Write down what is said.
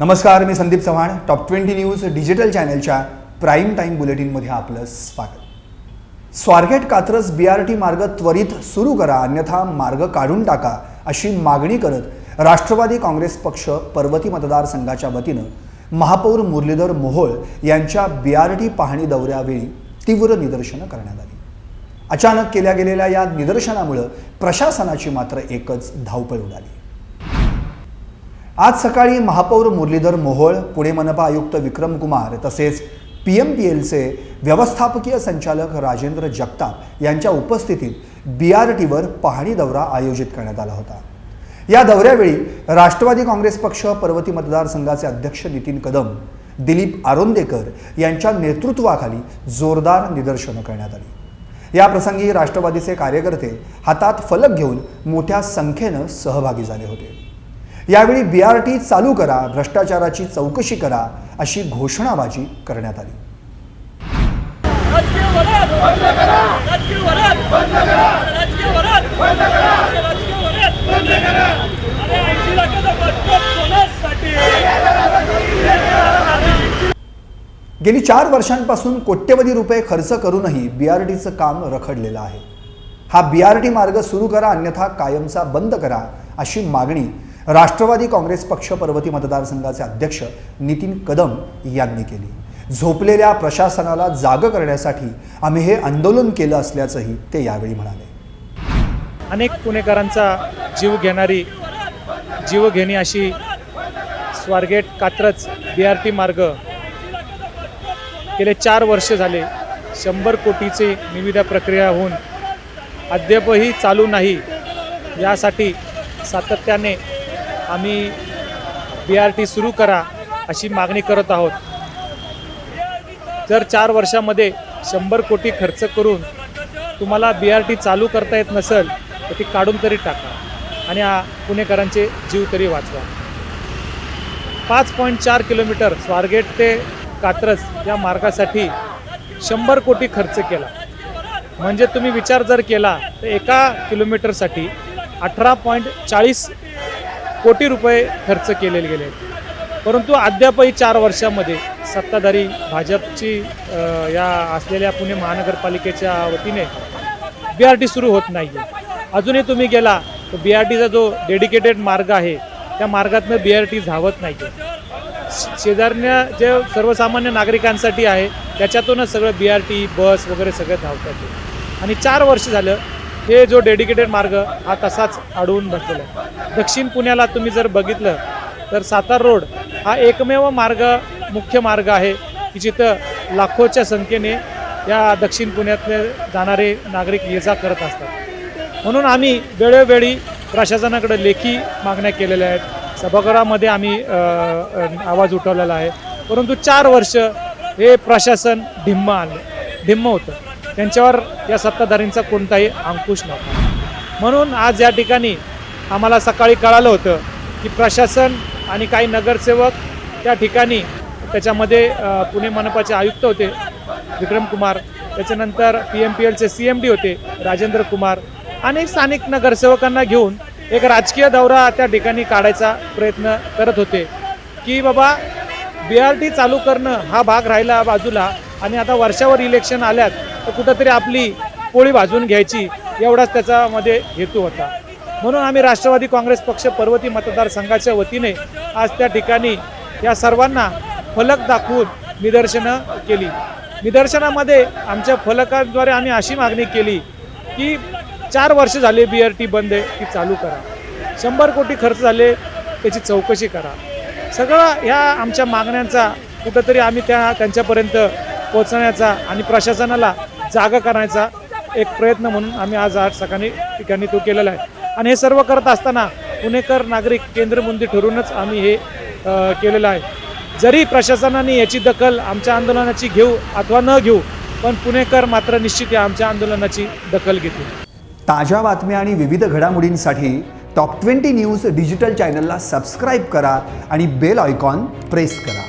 नमस्कार मी Sandeep Chavan. Top twenty news digital चॅनलच्या prime time बुलेटिनमध्ये आपलं स्वागत. Swargate Katraj B R T मार्ग त्वरित सुरू करा अन्यथा मार्ग काढून टाका अशी मागणी करत राष्ट्रवादी काँग्रेस पक्ष पर्वती मतदारसंघाच्या वतीनं महापौर मुरलीधर मोहोळ यांच्या बी आर टी पाहणी दौऱ्यावेळी तीव्र निदर्शनं करण्यात आली. अचानक केल्या गेलेल्या या निदर्शनामुळं प्रशासनाची मात्र एकच धावपळ उडाली. आज सकाळी महापौर मुरलीधर मोहोळ पुणे मनपा आयुक्त विक्रम कुमार तसेच पी एम पी एलचे व्यवस्थापकीय संचालक राजेंद्र जगताप यांच्या उपस्थितीत बी आर टीवर पाहणी दौरा आयोजित करण्यात आला होता. या दौऱ्यावेळी राष्ट्रवादी काँग्रेस पक्ष पर्वती मतदारसंघाचे अध्यक्ष नितीन कदम दिलीप आरोंदेकर यांच्या नेतृत्वाखाली जोरदार निदर्शनं करण्यात आली. याप्रसंगी राष्ट्रवादीचे कार्यकर्ते हातात फलक घेऊन मोठ्या संख्येनं सहभागी झाले होते. यावेळी बी आर टी चालू करा भ्रष्टाचाराची चौकशी करा अशी घोषणाबाजी करण्यात आली. गेली चार वर्षांपासून कोट्यवधी रुपये खर्च करूनही बी आर टीचं काम रखडलेलं आहे. हा बी आर टी मार्ग सुरू करा अन्यथा कायमचा बंद करा अशी मागणी राष्ट्रवादी काँग्रेस पक्ष पर्वती मतदारसंघाचे अध्यक्ष नितीन कदम यांनी केली. झोपलेल्या प्रशासनाला जाग करण्यासाठी आम्ही हे आंदोलन केलं असल्याचंही ते यावेळी म्हणाले. अनेक पुणेकरांचा जीव घेणारी जीवघेणी अशी Swargate Katraj B R T मार्ग गेले चार वर्ष झाले. शंभर कोटीची निविदा प्रक्रिया होऊन अद्यापही चालू नाही. यासाठी सातत्याने आम्ही बी आर टी सुरू करा अशी मागणी करत आहोत. जर चार वर्षामध्ये शंभर कोटी खर्च करून तुम्हाला बी आर टी चालू करता येत नसेल तर ती काढून तरी टाका आणि पुणेकरांचे जीव तरी वाचवा. पाच पॉईंट चार किलोमीटर स्वारगेट ते कात्रज या मार्गासाठी शंभर कोटी खर्च केला. म्हणजे तुम्ही विचार जर केला तर एका किलोमीटरसाठी अठरा पॉईंट चाळीस कोटी रुपये खर्च केलेले गेले परंतु अद्यापही चार वर्षामध्ये सत्ताधारी भाजपची या असलेल्या पुणे महानगरपालिकेच्या वतीने बी आर टी सुरू होत नाही आहे अजूनही तुम्ही गेला तर बी आर टीचा जो डेडिकेटेड मार्ग आहे त्या मार्गातनं बी आर टी धावत नाही आहे शेजारण्या जे सर्वसामान्य नागरिकांसाठी आहे त्याच्यातूनच सगळं बी आर टी बस वगैरे सगळं धावतात. आणि चार वर्ष झालं हे जो डेडिकेटेड मार्ग हा तसाच अडवून बसलेला आहे. दक्षिण पुण्याला तुम्ही जर बघितलं तर सातार रोड हा एकमेव मार्ग मुख्य मार्ग आहे की जिथं लाखोच्या संख्येने या दक्षिण पुण्यातले जाणारे नागरिक ये जा करत असतात. म्हणून आम्ही वेळोवेळी प्रशासनाकडे लेखी मागण्या केलेल्या आहेत. सभागृहामध्ये आम्ही आवाज उठवलेला आहे. परंतु चार वर्ष हे प्रशासन ढिम्म आलं ढिम्म होतं. त्यांच्यावर या सत्ताधारींचा कोणताही अंकुश नव्हता. म्हणून आज या ठिकाणी आम्हाला सकाळी कळालं होतं की प्रशासन आणि काही नगरसेवक त्या ठिकाणी त्याच्यामध्ये पुणे मनपाचे आयुक्त होते विक्रम कुमार. त्याच्यानंतर पी एम पी एलचे सी एम डी होते राजेंद्र कुमार. आणि स्थानिक नगरसेवकांना घेऊन एक राजकीय दौरा त्या ठिकाणी काढायचा प्रयत्न करत होते की बाबा बी आर टी चालू करणं हा भाग राहिला बाजूला आणि आता वर्षावर इलेक्शन आल्यात तर कुठंतरी आपली पोळी भाजून घ्यायची एवढाच त्याच्यामध्ये हेतू होता. म्हणून आम्ही राष्ट्रवादी काँग्रेस पक्ष पर्वती मतदारसंघाच्या वतीने आज त्या ठिकाणी या सर्वांना फलक दाखवून निदर्शनं केली. निदर्शनामध्ये आमच्या फलकाद्वारे आम्ही अशी मागणी केली की चार वर्ष झाले बी आर टी बंद आहे ती चालू करा. शंभर कोटी खर्च झाले त्याची चौकशी करा. सगळं ह्या आमच्या मागण्यांचा कुठंतरी आम्ही त्या त्यांच्यापर्यंत पोहोचण्याचा आणि प्रशासनाला जागा करण्याचा एक प्रयत्न म्हणून आम्ही आज आज सकाळी ठिकाणी तो केलेला आहे. आणि हे सर्व करत असताना पुणेकर नागरिक केंद्रबंदी ठरूनच आम्ही हे केलेलं आहे. जरी प्रशासनाने याची दखल आमच्या आंदोलनाची घेऊ अथवा न घेऊ पण पुणेकर मात्र निश्चित या आमच्या आंदोलनाची दखल घेतील. ताज्या बातम्या आणि विविध घडामोडींसाठी टॉप ट्वेंटी न्यूज डिजिटल चॅनलला सबस्क्राईब करा आणि बेल आयकॉन प्रेस करा.